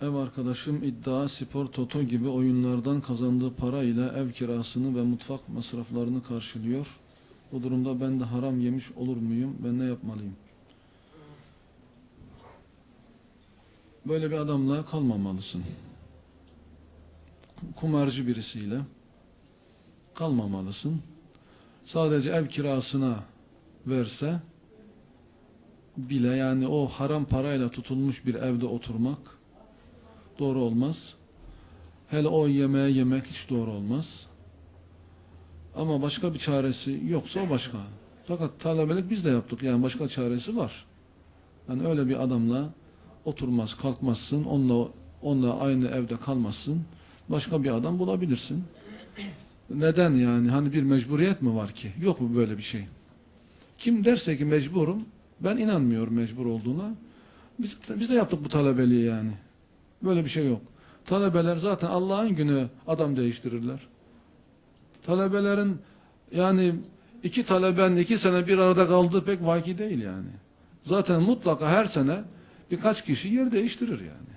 Ev arkadaşım iddia, spor, toto gibi oyunlardan kazandığı para ile ev kirasını ve mutfak masraflarını karşılıyor. Bu durumda ben de haram yemiş olur muyum? Ben ne yapmalıyım? Böyle bir adamla kalmamalısın. Kumarcı birisiyle kalmamalısın. Sadece ev kirasına verse bile yani o haram parayla tutulmuş bir evde oturmak doğru olmaz. Hele o yemeği yemek hiç doğru olmaz. Ama başka bir çaresi yoksa o başka. Fakat talebelik biz de yaptık. Yani başka çaresi var. Yani öyle bir adamla oturmaz, kalkmazsın. Onunla, onunla aynı evde kalmazsın. Başka bir adam bulabilirsin. Neden yani? Hani bir mecburiyet mi var ki? Yok mu böyle bir şey? Kim derse ki mecburum, ben inanmıyorum mecbur olduğuna. Biz, biz de yaptık bu talebeliği yani. Böyle bir şey yok. Talebeler zaten Allah'ın günü adam değiştirirler. Talebelerin yani iki taleben iki sene bir arada kaldığı pek vaki değil yani. Zaten mutlaka her sene birkaç kişi yer değiştirir yani.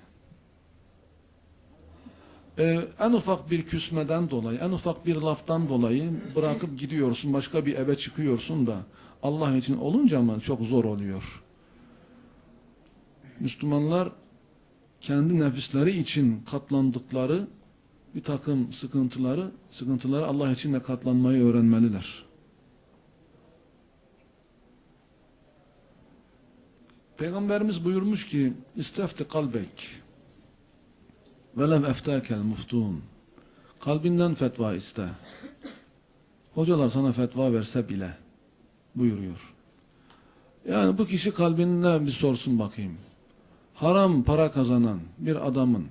Ee, en ufak bir küsmeden dolayı, en ufak bir laftan dolayı bırakıp gidiyorsun, başka bir eve çıkıyorsun da Allah için olunca ama çok zor oluyor. Müslümanlar kendi nefisleri için katlandıkları bir takım sıkıntıları, sıkıntıları Allah için de katlanmayı öğrenmeliler. Peygamberimiz buyurmuş ki İstefti kalbek velem eftakel muftun kalbinden fetva iste. Hocalar sana fetva verse bile buyuruyor. Yani bu kişi kalbinden bir sorsun bakayım. Haram para kazanan bir adamın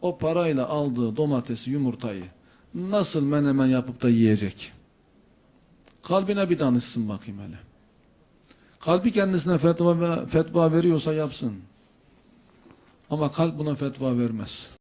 o parayla aldığı domatesi, yumurtayı nasıl menemen yapıp da yiyecek? Kalbine bir danışsın bakayım hele. Kalbi kendisine fetva, fetva veriyorsa yapsın. Ama kalp buna fetva vermez.